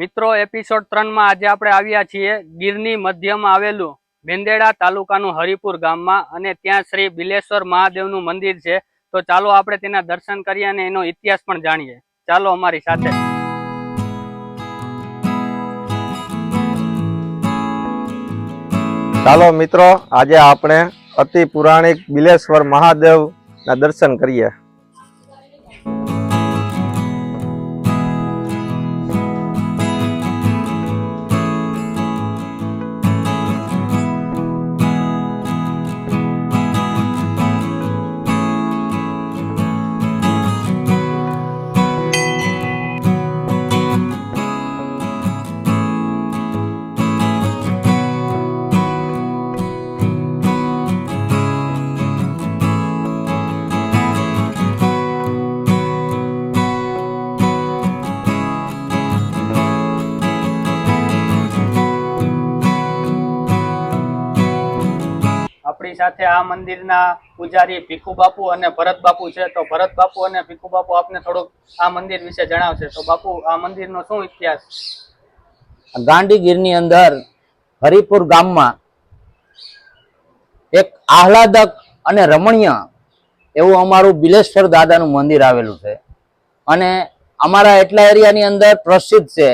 મિત્રો એપિસોડ ત્રણમાં આજે આપણે આવ્યા છીએ ગીરની મધ્યમાં આવેલું મેંદેડા તાલુકાનું હરિપુર ગામમાં અને ત્યાં શ્રી બિલેશ્વર મહાદેવનું મંદિર છે. તો ચાલો આપણે તેના દર્શન કરીએ અને એનો ઇતિહાસ પણ જાણીએ. ચાલો અમારી સાથે. ચાલો મિત્રો, આજે આપણે અતિ પુરાણિક બિલેશ્વર મહાદેવના દર્શન કરીએ. સાથે આ મંદિરના પૂજારી ભીખુ બાપુ અને ભરત બાપુ છે. તો ભરત બાપુ અને ભીખુ બાપુ આપને થોડુંક આ મંદિર વિશે જણાવશે. તો બાપુ, આ મંદિરનો શું ઇતિહાસ? ગાંધીગીરની અંદર હરિપુર ગામમાં એક આહલાદક અને રમણીય એવું અમારું બિલેશ્વર દાદાનું મંદિર આવેલું છે. અને અમારા એટલા એરિયાની અંદર પ્રસિદ્ધ છે.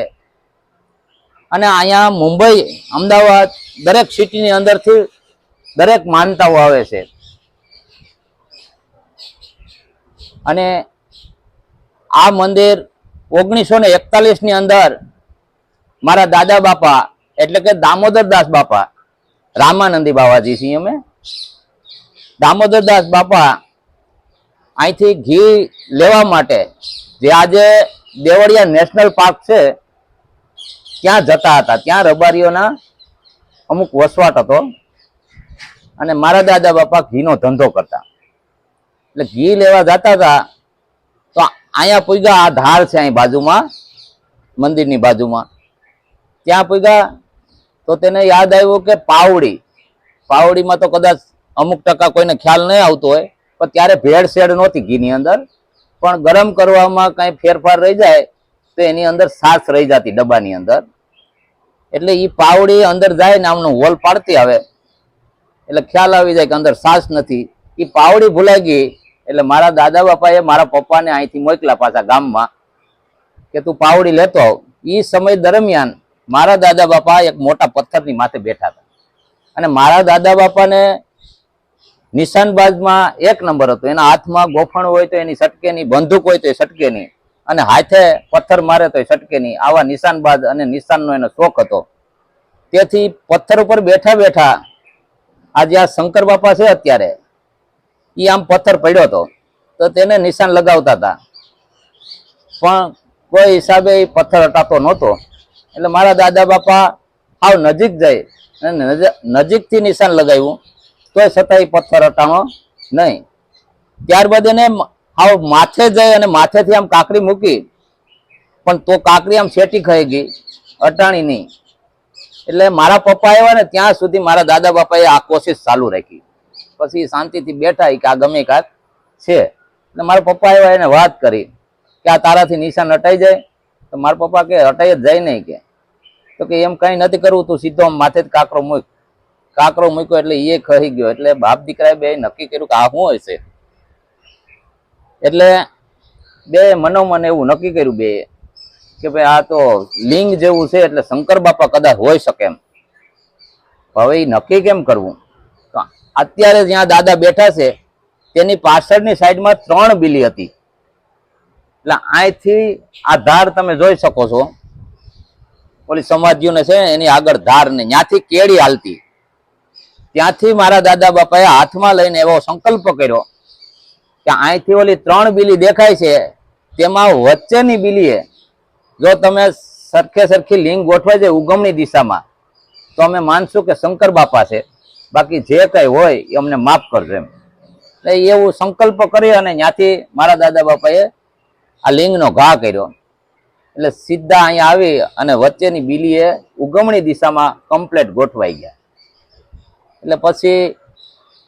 અને અહીંયા મુંબઈ, અમદાવાદ દરેક સિટીની અંદરથી દરેક માનતાઓ આવે છે. અને આ મંદિર ઓગણીસો ને એકતાલીસની અંદર મારા દાદા બાપા, એટલે કે દામોદરદાસ બાપા, રામાનંદી બાવાજી છીએ અમે. દામોદરદાસ બાપા અહીંથી ઘી લેવા માટે જે આજે દેવળિયા નેશનલ પાર્ક છે, ત્યાં જતા હતા. ત્યાં રબારીઓના અમુક વસવાટ હતો. અને મારા દાદા બાપા ઘીનો ધંધો કરતા. એટલે ઘી લેવા જતા હતા તો અહીંયા પૂગ્યા, આ ધાર છે અહીં બાજુમાં, મંદિરની બાજુમાં. ત્યાં પૂગ્યા, તો તેને યાદ આવ્યું કે પાવડી. પાવડીમાં તો કદાચ અમુક ટકા કોઈને ખ્યાલ નહીં આવતો હોય, પણ ત્યારે ભેળસેળ નહોતી ઘીની અંદર. પણ ગરમ કરવામાં કાંઈ ફેરફાર રહી જાય, તો એની અંદર સાસ રહી જતી ડબ્બાની અંદર. એટલે એ પાવડી અંદર જાય ને આમનો હોલ પાડતી આવે. એટલે ખ્યાલ આવી જાય કે અંદર સાસ નથી. એ પાવડી ભૂલાઈ ગઈ એટલે મારા દાદા બાપાએ મારા પપ્પાને અહીંથી મોકલા પાછા ગામમાં કે તું પાવડી લેતો આવ. એ સમય દરમિયાન મારા દાદા બાપા એક મોટા પથ્થરની માથે બેઠા હતા. અને મારા દાદા બાપાને નિશાનબાજમાં એક નંબર હતો. એના હાથમાં ગોફણ હોય તો એની સટકે નહીં, બંદૂક હોય તો એ સટકે નહીં. અને હાથે પથ્થર મારે તો એ સટકે નહીં. આવા નિશાનબાજ અને નિશાનનો એનો શોખ હતો. તેથી પથ્થર ઉપર બેઠા બેઠા આજે આ શંકર બાપા છે અત્યારે. એ આમ પથ્થર પડ્યો હતો. તો તેને નિશાન લગાવતા હતા. પણ કોઈ હિસાબે એ પથ્થર હટાતો નહોતો. એટલે મારા દાદા બાપા આવ નજીક જાય અને નજ- નજીકથી નિશાન લગાવ્યું. તોય છતાં એ પથ્થર હટાણો નહીં. ત્યારબાદ એને આવ માથે જઈ અને માથેથી આમ કાકડી મૂકી. પણ તો કાકડી આમ શેટી ખાઈ ગઈ. અટાણી નહીં. એટલે મારા પપ્પા આવ્યા ને ત્યાં સુધી મારા દાદા બાપાએ આ કોશિશ ચાલુ રાખી. પછી શાંતિથી બેઠા કે આ ગમે કાંક છે. એટલે મારા પપ્પા આવ્યા એને વાત કરી કે આ તારાથી નિશાન હટાઈ જાય. તો મારા પપ્પા કે હટાઈ જ જાય નહીં કે. તો કે એમ કઈ નથી કરવું, તું સીધો માથે જ કાકરો મૂક. કાકરો મૂક્યો એટલે એ ખહી ગયો. એટલે બાપ દીકરાએ બે નક્કી કર્યું કે આ શું હશે? એટલે બે મનોમન એવું નક્કી કર્યું બે. કે ભાઈ આ તો લિંગ જેવું છે એટલે શંકર બાપા કદાચ હોઈ શકે એમ. હવે એ નક્કી કેમ કરવું? અત્યારે જ્યાં દાદા બેઠા છે, તેની પાછળની સાઈડમાં ત્રણ બિલી હતી. એટલે અહીંથી આ ધાર તમે જોઈ શકો છો. ઓલી સમાધિઓને છે એની આગળ ધાર ને ત્યાંથી કેળી હાલતી. ત્યાંથી મારા દાદા બાપાએ હાથમાં લઈને એવો સંકલ્પ કર્યો કે અહીંથી ઓલી ત્રણ બિલી દેખાય છે, તેમાં વચ્ચેની બિલીએ જો તમે સરખે સરખી લિંગ ગોઠવાઈ જાય ઉગમણી દિશામાં, તો અમે માનશું કે શંકર બાપા છે. બાકી જે કંઈ હોય એ અમને માફ કરજો એમ. એટલે એવું સંકલ્પ કરી અને ત્યાંથી મારા દાદા બાપાએ આ લિંગનો ઘા કર્યો. એટલે સીધા અહીંયા આવી અને વચ્ચેની બિલીએ ઉગમણી દિશામાં કમ્પ્લેટ ગોઠવાઈ ગયા. એટલે પછી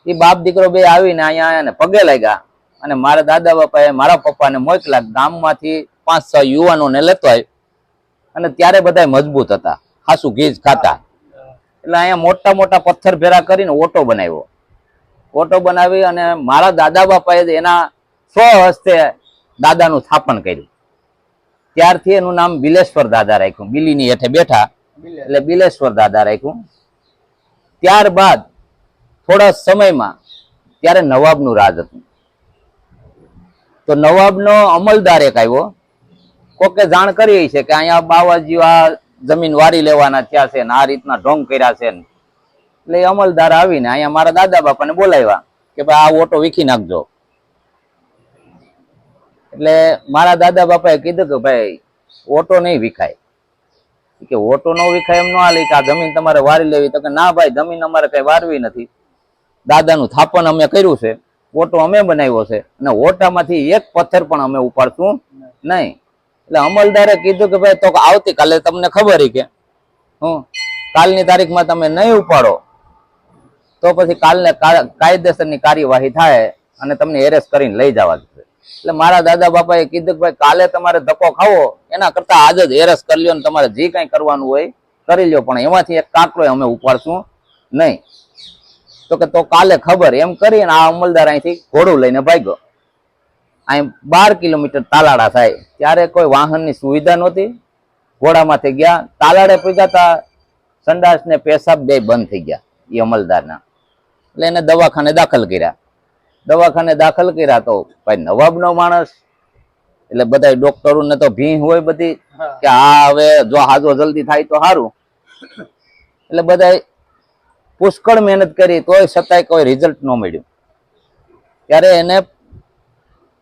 એ બાપ દીકરો બે આવીને અહીંયા એને પગે લાગ્યા અને મારા દાદા બાપાએ મારા પપ્પાને મોકલા ગામમાંથી પાંચ છ યુવાનોને લેતો આવ્યો. અને ત્યારે બધા મજબૂત હતા. હાસુ ઘીજ ખાતા. એટલે અહીંયા મોટા મોટા પથ્થર ભેરા કરીને ઓટો બનાવ્યો. ઓટો બનાવી અને મારા દાદા બાપાએ એના સ્વ હસ્તે દાદાનું સ્થાપન કર્યું. ત્યારથી એનું નામ બિલેશ્વર દાદા રાખ્યું. બિલીની હેઠે બેઠા. એટલે બિલેશ્વર દાદા રાખ્યું. ત્યારબાદ થોડા સમયમાં ત્યારે નવાબનું રાજ હતું. તો નવાબનો અમલદાર એક આવ્યો. કોકે જાણ કરી છે કે અહીંયા બાવાજી આ જમીન વારી લેવાના થયા છે ને આ રીતના ઢોંગ કર્યા છે ને. એટલે અમલદાર આવીને અહીંયા મારા દાદા બાપાને બોલાવ્યા કે ભાઈ આ ઓટો વીખી નાખજો. એટલે મારા દાદા બાપાએ કીધું કે ભાઈ ઓટો નહીં વિખાય. કે ઓટો નો વિખાય એમ ન હાલે કે આ જમીન તમારે વારી લેવી. તો કે ના ભાઈ, જમીન અમારે કઈ વારવી નથી. દાદાનું થાપન અમે કર્યું છે. ઓટો અમે બનાવ્યો છે. અને ઓટામાંથી એક પથ્થર પણ અમે ઉપાડશું નહીં. એટલે અમલદારે કીધું કે ભાઈ તો આવતીકાલે તમને ખબર કે હું કાલની તારીખમાં તમે નહીં ઉપાડો. તો પછી કાલને કાયદેસરની કાર્યવાહી થાય અને તમને એરેસ્ટ કરીને લઈ જવા દે એટલે મારા દાદા બાપાએ કીધું કે ભાઈ કાલે તમારે ધક્કો ખાવો, એના કરતા આજ જ એરેસ્ટ કરી લ્યો ને તમારે જે કાંઈ કરવાનું હોય કરી લ્યો, પણ એમાંથી એક કાંકરો અમે ઉપાડશું નહીં. તો કે તો કાલે ખબર એમ કરીને આ અમલદાર અહીંથી ઘોડું લઈને ભાગ્યો. અહીં બાર કિલોમીટર તાલાડા થાય. ત્યારે કોઈ વાહનની સુવિધા નહોતી. ઘોડામાંથી ગયા. તાલાડે પહોંચ્યા સંડાસ ને પેશાબ બે બંધ થઈ ગયા એ અમલદારના. એટલે એને દવાખાને દાખલ કર્યા. દવાખાને દાખલ કર્યા તો ભાઈ નવાબનો માણસ એટલે બધા ડોક્ટરોને તો ભી હોય બધી કે આ હવે જો હાજો જલ્દી થાય તો સારું એટલે બધા પુષ્કળ મહેનત કરી તોય છતાંય કોઈ રિઝલ્ટ ન મળ્યું. ત્યારે એને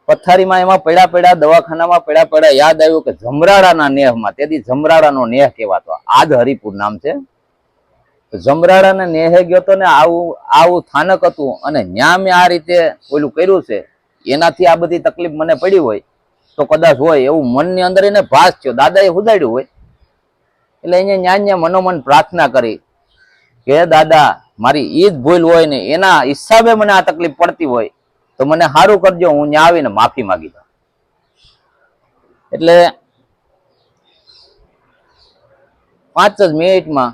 પથારીમાં એમાં પડ્યા પડ્યા, દવાખાનામાં પડ્યા પડ્યા, યાદ આવ્યું કે જમરાડાના નેહમાં, તેથી જમરાડાનો નેહ કહેવાતો. આજ હરિપુર નામ છે. જમરાડાના નેહે ગયો તો ને આવું આવું સ્થાનક હતું અને ન્યા મેં આ રીતે ઓલું કર્યું છે. એનાથી આ બધી તકલીફ મને પડી હોય, તો કદાચ હોય એવું મનની અંદર એને ભાસ થયો. દાદાએ હુદાડ્યું હોય. એટલે અહીંયા ન્યા ન્યા મનોમન પ્રાર્થના કરી કે, દાદા, મારી એ જ ભૂલ હોય ને એના હિસાબે મને આ તકલીફ પડતી હોય. તો મને સારું કરજો, હું ત્યાં આવીને માફી માગી દઉં એટલે પાંચ જ મિનિટમાં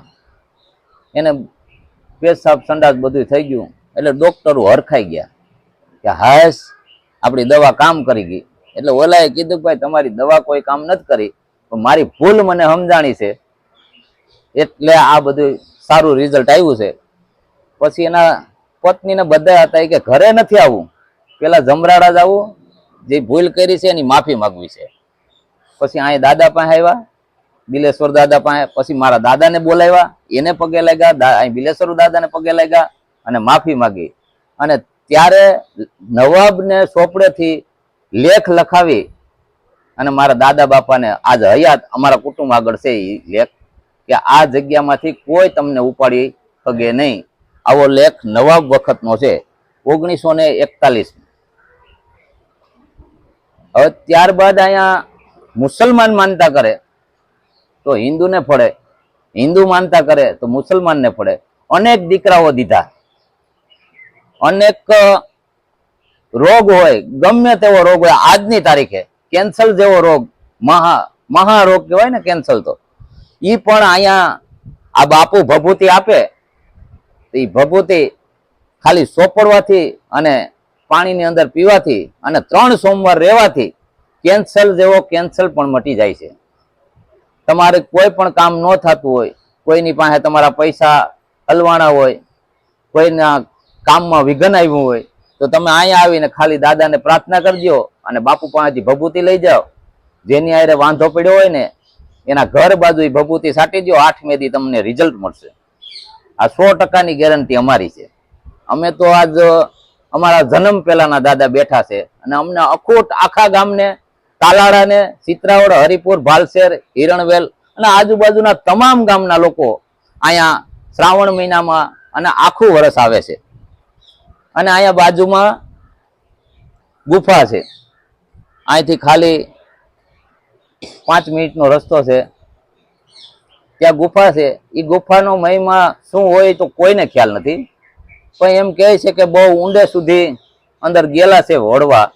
એને પેશાબ, સંડાસ બધું થઈ ગયું. એટલે ડોક્ટરો હરખાઈ ગયા કે હાશ આપણી દવા કામ કરી ગઈ. એટલે ઓલાએ કીધું કે ભાઈ, તમારી દવા કોઈ કામ નથી કરી, પણ મારી ભૂલ મને સમજાણી છે. એટલે આ બધું સારું રિઝલ્ટ આવ્યું છે. પછી એના પત્નીને બધા હતા કે ઘરે નથી આવવું પેલા જમરાડા જાવું જે ભૂલ કરી છે એની માફી માંગવી છે. પછી અહીં દાદા પાસે આવ્યા, બિલેશ્વર દાદા પાસે, પછી મારા દાદાને બોલાવ્યા, એને પગે લાગ્યા અહીં બિલેશ્વર દાદાને પગે લાગ્યા અને માફી માંગી. અને ત્યારે નવાબને ચોપડેથી લેખ લખાવી અને મારા દાદા બાપાને, આજ હયાત અમારા કુટુંબ આગળ છે એ લેખ, કે આ જગ્યામાંથી કોઈ તમને ઉપાડી શકે નહીં. આવો લેખ નવાબ વખતનો છે. ઓગણીસો ને એકતાલીસ હવે ત્યારબાદ અહીંયા મુસલમાન માનતા કરે. તો હિન્દુને ફળે. હિન્દુ માનતા કરે તો મુસલમાનને ફળે. અનેક દીકરાઓ દીધા. અનેક રોગ હોય. ગમે તેવો રોગ હોય. આજની તારીખે કેન્સર જેવો રોગ, મહા, મહારોગ કહેવાય ને કેન્સર તો. એ પણ અહીંયા આ બાપુ ભભૂતિ આપે. એ ભભૂતિ ખાલી સોપડવાથી અને પાણીની અંદર પીવાથી અને ત્રણ સોમવાર રહેવાથી કેન્સર જેવો કેન્સર પણ મટી જાય છે. તમારે કોઈ પણ કામ ન થતું હોય, કોઈની પાસે તમારા પૈસા હલવાના હોય, કોઈના કામમાં વિઘન આવ્યું હોય, તો તમે અહીંયા આવીને ખાલી દાદાને પ્રાર્થના કરજો અને બાપુ પાસેથી ભભૂતિ લઈ જાઓ. જેની આરે વાંધો પડ્યો હોય ને, એના ઘર બાજુ ભભૂતિ સાટી દો આઠ મેથી તમને રિઝલ્ટ મળશે. આ સો ટકાની ગેરંટી અમારી છે. અમે તો આજ અમારા જન્મ પહેલાના દાદા બેઠા છે. અને અમને અખૂટ આખા ગામને તાલાડાને ચિત્રાવડ હરિપુર, ભાલસેર, હિરણવેલ અને આજુબાજુના તમામ ગામના લોકો અહીંયા શ્રાવણ મહિનામાં અને આખું વરસ આવે છે. અને અહીંયા બાજુમાં ગુફા છે. અહીંથી ખાલી પાંચ મિનિટનો રસ્તો છે. ત્યાં ગુફા છે. એ ગુફાનો મહિમા શું હોય તો કોઈને ખ્યાલ નથી. પણ એમ કહે છે કે બહુ ઊંડે સુધી અંદર ગયેલા છે વડવા.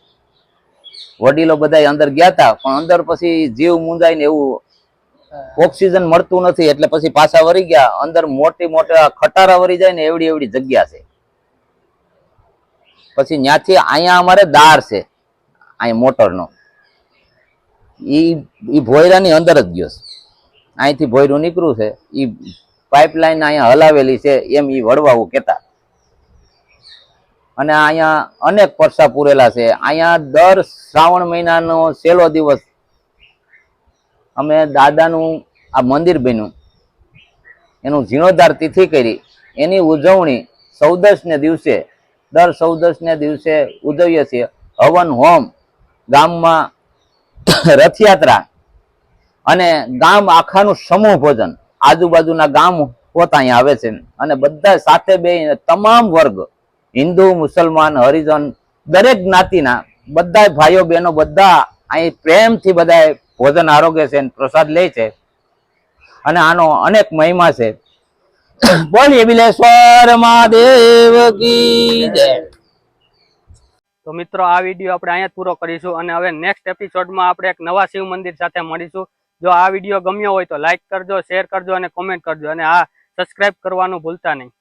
વડીલો બધા અંદર ગયા હતા પણ અંદર પછી જીવ મુંજાઈને એવું ઓક્સિજન મળતું નથી, એટલે પછી પાછા વળી ગયા. અંદર મોટી મોટા ખટારા વળી જાય ને એવડી એવડી જગ્યા છે. પછી ત્યાંથી અહીંયા અમારે દાર છે અહીં મોટરનો. ઈ ઈ ભોયરાની અંદર જ ગયો છે. અહીંથી ભોયરું નીકળ્યું છે. ઈ પાઇપલાઇન અહીંયા હલાવેલી છે, એમ ઈ વડવાવું કેતા અને અહીંયા અનેક પરસા પૂરેલા છે. અહીંયા દર શ્રાવણ મહિનાનો છેલ્લો દિવસ અમે દાદાનું આ મંદિર બન્યું. એનું જીર્ણોદ્ધાર તિથિ કરી. એની ઉજવણી ચૌદસને દિવસે, દર ચૌદસને દિવસે ઉજવીએ છીએ. હવન હોમ ગામમાં રથયાત્રા અને ગામ આખાનું સમૂહ ભોજન. આજુબાજુના ગામ પોતા અહીંયા આવે છે. અને બધા સાથે બે તમામ વર્ગ હિન્દુ, મુસલમાન, હરિજન, દરેક જ્ઞાતિના બધા ભાઈઓ, બહેનો બધા અહીં પ્રેમથી બધા ભોજન, આરોગ્ય છે પ્રસાદ લે છે. અને આનો અનેક મહિમા છે. બોલીએ બિલેશ્વર મહાદેવ તો મિત્રો, આ વીડિયો આપણે અહીંયા પૂરો કરીશું અને હવે નેક્સ્ટ એપિસોડમાં આપણે એક નવા શિવ મંદિર સાથે મળીશું. જો આ વીડિયો ગમ્યો હોય તો લાઇક કરજો શેર કરજો અને કોમેન્ટ કરજો. અને આ સબસ્ક્રાઇબ કરવાનું ભૂલતા નહીં.